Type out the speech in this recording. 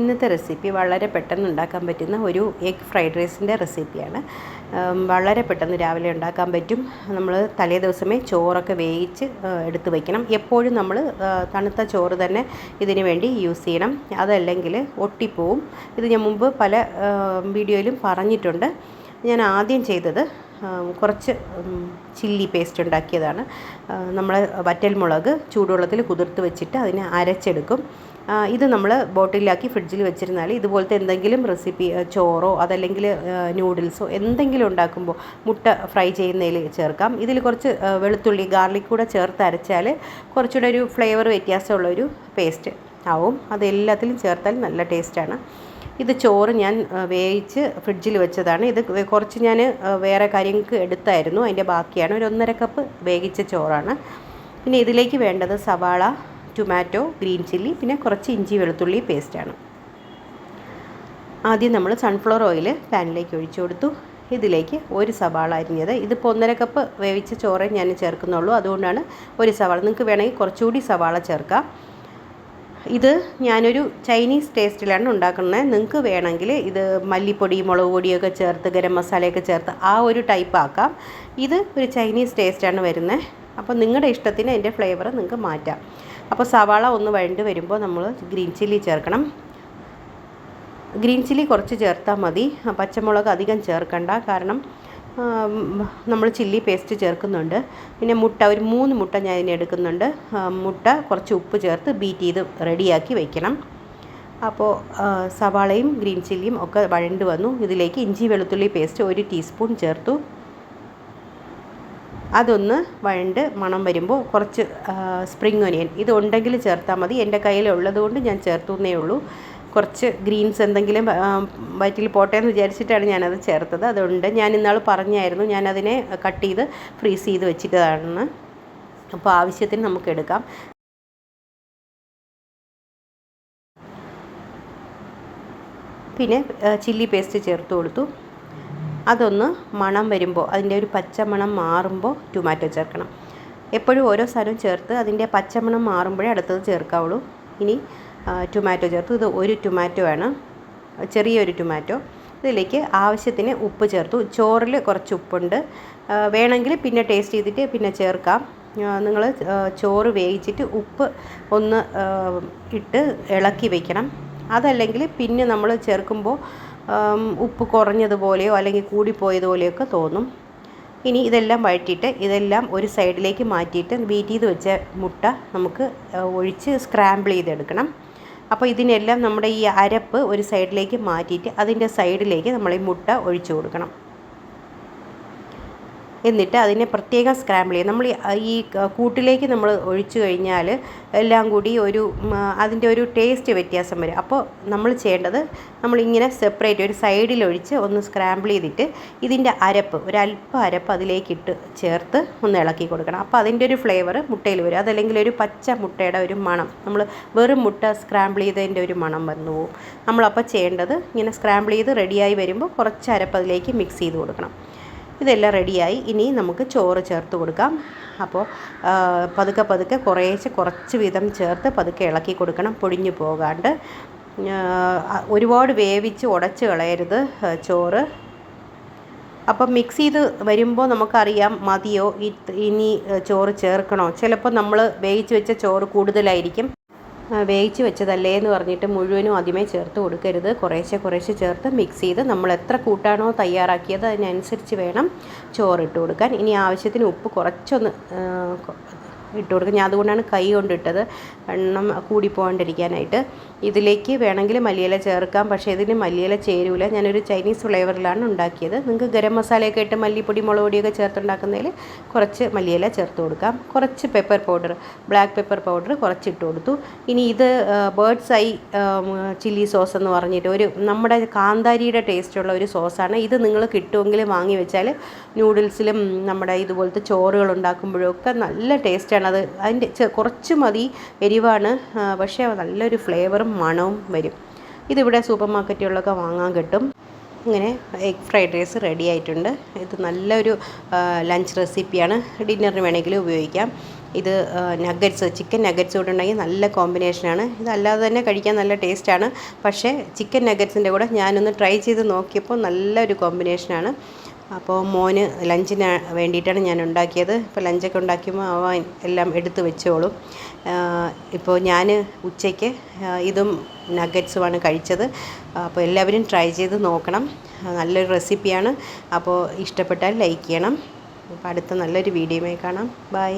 ഇന്നത്തെ റെസിപ്പി വളരെ പെട്ടെന്ന് ഉണ്ടാക്കാൻ പറ്റുന്ന ഒരു എഗ് ഫ്രൈഡ് റൈസിന്റെ റെസിപ്പിയാണ്. വളരെ പെട്ടെന്ന് രാവിലെ ഉണ്ടാക്കാൻ പറ്റും. നമ്മൾ തലേ ദിവസമേ ചോറൊക്കെ വേവിച്ച് എടുത്ത് വയ്ക്കണം എപ്പോഴും നമ്മൾ തണുത്ത ചോറ് തന്നെ ഇതിന് വേണ്ടി യൂസ് ചെയ്യണം. അതല്ലെങ്കിൽ ഒട്ടിപ്പോവും. ഇത് ഞാൻ മുമ്പ് പല വീഡിയോയിലും പറഞ്ഞിട്ടുണ്ട്. ഞാൻ ആദ്യം ചെയ്തത് കുറച്ച് ചില്ലി പേസ്റ്റ് ഉണ്ടാക്കിയതാണ്. നമ്മൾ വറ്റൽമുളക് ചൂടുവെള്ളത്തിൽ കുതിർത്ത് വെച്ചിട്ട് അതിനെ അരച്ചെടുക്കും. ഇത് നമ്മൾ ബോട്ടിലാക്കി ഫ്രിഡ്ജിൽ വെച്ചിരുന്നാൽ ഇതുപോലത്തെ എന്തെങ്കിലും റെസിപ്പി ചോറോ അതല്ലെങ്കിൽ നൂഡിൽസോ എന്തെങ്കിലും ഉണ്ടാക്കുമ്പോൾ മുട്ട ഫ്രൈ ചെയ്യുന്നതിൽ ചേർക്കാം. ഇതിൽ കുറച്ച് വെളുത്തുള്ളി ഗാർലിക് കൂടെ ചേർത്ത് അരച്ചാൽ കുറച്ചുകൂടെ ഒരു ഫ്ലേവർ വ്യത്യാസമുള്ളൊരു പേസ്റ്റ് ആവും. അത് എല്ലാത്തിലും ചേർത്താൽ നല്ല ടേസ്റ്റാണ്. ഇത് ചോറ് ഞാൻ വേവിച്ച് ഫ്രിഡ്ജിൽ വെച്ചതാണ്. ഇത് കുറച്ച് ഞാൻ വേറെ കാര്യങ്ങൾക്ക് എടുത്തായിരുന്നു. അതിന്റെ ബാക്കിയാണ് ഒരു ഒന്നര കപ്പ് വേവിച്ച ചോറാണ്. പിന്നെ ഇതിലേക്ക് വേണ്ടത് സവാള ടൊമാറ്റോ ഗ്രീൻ ചില്ലി പിന്നെ കുറച്ച് ഇഞ്ചി വെളുത്തുള്ളി പേസ്റ്റാണ് ആദ്യം നമ്മൾ സൺഫ്ലവർ ഓയിൽ പാനിലേക്ക് ഒഴിച്ചു കൊടുത്തു. ഇതിലേക്ക് ഒരു സവാള അരിഞ്ഞത്. ഇതിപ്പോൾ ഒന്നര കപ്പ് വേവിച്ച ചോറ് ഞാൻ ചേർക്കുന്നുള്ളൂ. അതുകൊണ്ടാണ് ഒരു സവാള. നിങ്ങൾക്ക് വേണമെങ്കിൽ കുറച്ചുകൂടി സവാള ചേർക്കാം. ഇത് ഞാനൊരു ചൈനീസ് ടേസ്റ്റിലാണ് ഉണ്ടാക്കുന്നത്. നിങ്ങൾക്ക് വേണമെങ്കിൽ ഇത് മല്ലിപ്പൊടി മുളക് പൊടിയൊക്കെ ചേർത്ത് ഗരം മസാലയൊക്കെ ചേർത്ത് ആ ഒരു ടൈപ്പ് ആക്കാം. ഇത് ഒരു ചൈനീസ് ടേസ്റ്റാണ് വരുന്നത്. അപ്പോൾ നിങ്ങളുടെ ഇഷ്ടത്തിന് അതിന്റെ ഫ്ലേവർ നിങ്ങൾക്ക് മാറ്റാം. അപ്പോൾ സവാള ഒന്ന് വഴണ്ട് വരുമ്പോൾ നമ്മൾ ഗ്രീൻ ചില്ലി ചേർക്കണം. ഗ്രീൻ ചില്ലി കുറച്ച് ചേർത്താൽ മതി. പച്ചമുളക് അധികം ചേർക്കണ്ട. കാരണം നമ്മൾ ചില്ലി പേസ്റ്റ് ചേർക്കുന്നുണ്ട്. പിന്നെ മുട്ട ഒരു മൂന്ന് മുട്ട ഞാൻ ഇതിന് എടുക്കുന്നുണ്ട്. മുട്ട കുറച്ച് ഉപ്പ് ചേർത്ത് ബീറ്റ് ചെയ്ത് റെഡിയാക്കി വയ്ക്കണം അപ്പോൾ സവാളയും ഗ്രീൻ ചില്ലിയും ഒക്കെ വഴണ്ട് വന്നു. ഇതിലേക്ക് ഇഞ്ചി വെളുത്തുള്ളി പേസ്റ്റ് ഒരു ടീസ്പൂൺ ചേർത്തു. അതൊന്ന് വഴണ്ട് മണം വരുമ്പോൾ കുറച്ച് സ്പ്രിങ് ഒനിയൻ ഇത് ഉണ്ടെങ്കിൽ ചേർത്താൽ മതി. എന്റെ കയ്യിലുള്ളത് കൊണ്ട് ഞാൻ ചേർത്തു എന്നേ ഉള്ളൂ. കുറച്ച് ഗ്രീൻസ് എന്തെങ്കിലും വയറ്റിൽ പോട്ടെ എന്ന് വിചാരിച്ചിട്ടാണ് ഞാനത് ചേർത്തത്. അതുകൊണ്ട് ഞാൻ ഇന്നാൾ പറഞ്ഞായിരുന്നു ഞാനതിനെ കട്ട് ചെയ്ത് ഫ്രീസ് ചെയ്ത് വെച്ചിട്ടതാണെന്ന്. അപ്പോൾ ആവശ്യത്തിന് നമുക്ക് എടുക്കാം. പിന്നെ ചില്ലി പേസ്റ്റ് ചേർത്ത് കൊടുത്തു. അതൊന്ന് മണം വരുമ്പോൾ അതിന്റെ ഒരു പച്ചമണം മാറുമ്പോൾ ടൊമാറ്റോ ചേർക്കണം. എപ്പോഴും ഓരോ സാധനവും ചേർത്ത് അതിന്റെ പച്ചമണം മാറുമ്പോഴേ അടുത്തത് ചേർക്കാവുള്ളൂ. ഇനി ടൊമാറ്റോ ചേർത്ത്. ഇത് ഒരു ടൊമാറ്റോ ആണ്. ചെറിയൊരു ടൊമാറ്റോ ഇതിലേക്ക് ആവശ്യത്തിന് ഉപ്പ് ചേർത്തു. ചോറിൽ കുറച്ച് ഉപ്പുണ്ട്. വേണമെങ്കിൽ പിന്നെ ടേസ്റ്റ് ചെയ്തിട്ട് പിന്നെ ചേർക്കാം. നിങ്ങൾ ചോറ് വേവിച്ചിട്ട് ഉപ്പ് ഒന്ന് ഇട്ട് ഇളക്കി വയ്ക്കണം അതല്ലെങ്കിൽ പിന്നെ നമ്മൾ ചേർക്കുമ്പോൾ ഉപ്പ് കുറഞ്ഞതുപോലെയോ അല്ലെങ്കിൽ കൂടിപ്പോയതുപോലെയൊക്കെ തോന്നും. ഇനി ഇതെല്ലാം വഴറ്റിയിട്ട് ഇതെല്ലാം ഒരു സൈഡിലേക്ക് മാറ്റിയിട്ട് ബീറ്റ് ചെയ്ത് വെച്ച മുട്ട നമുക്ക് ഒഴിച്ച് സ്ക്രാമ്പിൾ ചെയ്തെടുക്കണം. അപ്പോൾ ഇതിനെല്ലാം നമ്മുടെ ഈ അരപ്പ് ഒരു സൈഡിലേക്ക് മാറ്റിയിട്ട് അതിന്റെ സൈഡിലേക്ക് നമ്മൾ ഈ മുട്ട ഒഴിച്ചു കൊടുക്കണം. എന്നിട്ട് അതിനെ പ്രത്യേകം സ്ക്രാമ്പിൾ ചെയ്യുക. നമ്മൾ ഈ- കൂട്ടിലേക്ക് നമ്മൾ ഒഴിച്ചു കഴിഞ്ഞാൽ എല്ലാം കൂടി ഒരു അതിന്റെ ഒരു ടേസ്റ്റ് വ്യത്യാസം വരും. അപ്പോൾ നമ്മൾ ചെയ്യേണ്ടത് നമ്മളിങ്ങനെ സെപ്പറേറ്റ് ഒരു സൈഡിൽ ഒഴിച്ച് ഒന്ന് സ്ക്രാമ്പിൾ ചെയ്തിട്ട് ഇതിന്റെ അരപ്പ് ഒരല്പ അരപ്പ് അതിലേക്കിട്ട് ചേർത്ത് ഒന്ന് ഇളക്കി കൊടുക്കണം. അപ്പോൾ അതിന്റെ ഒരു ഫ്ലേവർ മുട്ടയിൽ വരും. അതല്ലെങ്കിൽ ഒരു പച്ച മുട്ടയുടെ ഒരു മണം. നമ്മൾ വെറും മുട്ട സ്ക്രാമ്പിൾ ചെയ്തതിന്റെ ഒരു മണം വന്നു പോകും നമ്മളപ്പോൾ ചെയ്യേണ്ടത് ഇങ്ങനെ സ്ക്രാമ്പിൾ ചെയ്ത് റെഡിയായി വരുമ്പോൾ കുറച്ച് അരപ്പ് അതിലേക്ക് മിക്സ് ചെയ്ത് കൊടുക്കണം. ഇതെല്ലാം റെഡിയായി. ഇനി നമുക്ക് ചോറ് ചേർത്ത് കൊടുക്കാം. അപ്പോൾ പതുക്കെ പതുക്കെ കുറേശ്ശെ കുറച്ച് വീതം ചേർത്ത് പതുക്കെ ഇളക്കി കൊടുക്കണം. പൊടിഞ്ഞു പോകാണ്ട്. ഒരുപാട് വേവിച്ച് ഉടച്ച് കളയരുത് ചോറ്. അപ്പം മിക്സ് ചെയ്ത് വരുമ്പോൾ നമുക്കറിയാം മതിയോ? ഇനി ചോറ് ചേർക്കണോ? ചിലപ്പോൾ നമ്മൾ വേവിച്ച് വെച്ച ചോറ് കൂടുതലായിരിക്കും. വേവിച്ച് വെച്ചതല്ലേ എന്ന് പറഞ്ഞിട്ട് മുഴുവനും ആദ്യമേ ചേർത്ത് കൊടുക്കരുത്. കുറേശ്ശെ കുറേശ്ശെ ചേർത്ത് മിക്സ് ചെയ്ത് നമ്മൾ എത്ര കൂട്ടാണോ തയ്യാറാക്കിയത് അതിനനുസരിച്ച് വേണം ചോറിട്ട് കൊടുക്കാൻ. ഇനി ആവശ്യത്തിന് ഉപ്പ് കുറച്ചൊന്ന് ഇട്ട് കൊടുക്കുക. ഞാൻ അതുകൊണ്ടാണ് കൈ കൊണ്ടിട്ടത് എണ്ണം കൂടി പോകാണ്ടിരിക്കാനായിട്ട് ഇതിലേക്ക് വേണമെങ്കിൽ മല്ലിയില ചേർക്കാം. പക്ഷേ ഇതിന് മല്ലിയില ചേരൂല. ഞാനൊരു ചൈനീസ് ഫ്ലേവറിലാണ് ഉണ്ടാക്കിയത്. നിങ്ങൾക്ക് ഗരം മസാലയൊക്കെ ഇട്ട് മല്ലിപ്പൊടി മുളക് പൊടിയൊക്കെ ചേർത്തുണ്ടാക്കുന്നതിൽ കുറച്ച് മല്ലിയില ചേർത്ത് കൊടുക്കാം. കുറച്ച് pepper powder black pepper powder കുറച്ച് ഇട്ട് കൊടുത്തു. ഇനി ഇത് ബേർഡ്സ് ഐ ചില്ലി സോസ് എന്ന് പറഞ്ഞിട്ട് ഒരു നമ്മുടെ കാന്താരിയുടെ ടേസ്റ്റുള്ള ഒരു സോസാണ് ഇത് നിങ്ങൾ കിട്ടുമെങ്കിൽ വാങ്ങി വെച്ചാൽ നൂഡിൽസിലും നമ്മുടെ ഇതുപോലത്തെ ചോറുകൾ ഉണ്ടാക്കുമ്പോഴൊക്കെ നല്ല ടേസ്റ്റാണ് അത് അതിന്റെ കുറച്ച് മതി. എരിവാണ്. പക്ഷേ നല്ലൊരു ഫ്ലേവറും മണവും വരും. ഇതിവിടെ സൂപ്പർ മാർക്കറ്റുകളിലൊക്കെ വാങ്ങാൻ കിട്ടും. ഇങ്ങനെ എഗ് ഫ്രൈഡ് റൈസ് റെഡി ആയിട്ടുണ്ട്. ഇത് നല്ലൊരു ലഞ്ച് റെസിപ്പിയാണ്. ഡിന്നറിന് വേണമെങ്കിൽ ഉപയോഗിക്കാം. ഇത് നഗറ്റ്സ് ചിക്കൻ നഗറ്റ്സ് കൂടെ ഉണ്ടെങ്കിൽ നല്ല കോമ്പിനേഷനാണ്. ഇതല്ലാതെ തന്നെ കഴിക്കാൻ നല്ല ടേസ്റ്റാണ്. പക്ഷേ ചിക്കൻ നഗറ്റ്സിന്റെ കൂടെ ഞാനൊന്ന് ട്രൈ ചെയ്ത് നോക്കിയപ്പോൾ നല്ലൊരു കോമ്പിനേഷനാണ്. അപ്പോൾ മോന് ലഞ്ചിന് വേണ്ടിയിട്ടാണ് ഞാൻ ഉണ്ടാക്കിയത്. ഇപ്പോൾ ലഞ്ചൊക്കെ ഉണ്ടാക്കുമ്പോൾ അവൻ എല്ലാം എടുത്ത് വെച്ചോളും. ഇപ്പോൾ ഞാൻ ഉച്ചയ്ക്ക് ഇതും നഗറ്റ്സുമാണ് കഴിച്ചത്. അപ്പോൾ എല്ലാവരും ട്രൈ ചെയ്ത് നോക്കണം. നല്ലൊരു റെസിപ്പിയാണ്. അപ്പോൾ ഇഷ്ടപ്പെട്ടാൽ ലൈക്ക് ചെയ്യണം. അപ്പോൾ അടുത്ത നല്ലൊരു വീഡിയോയുമായി കാണാം. ബൈ.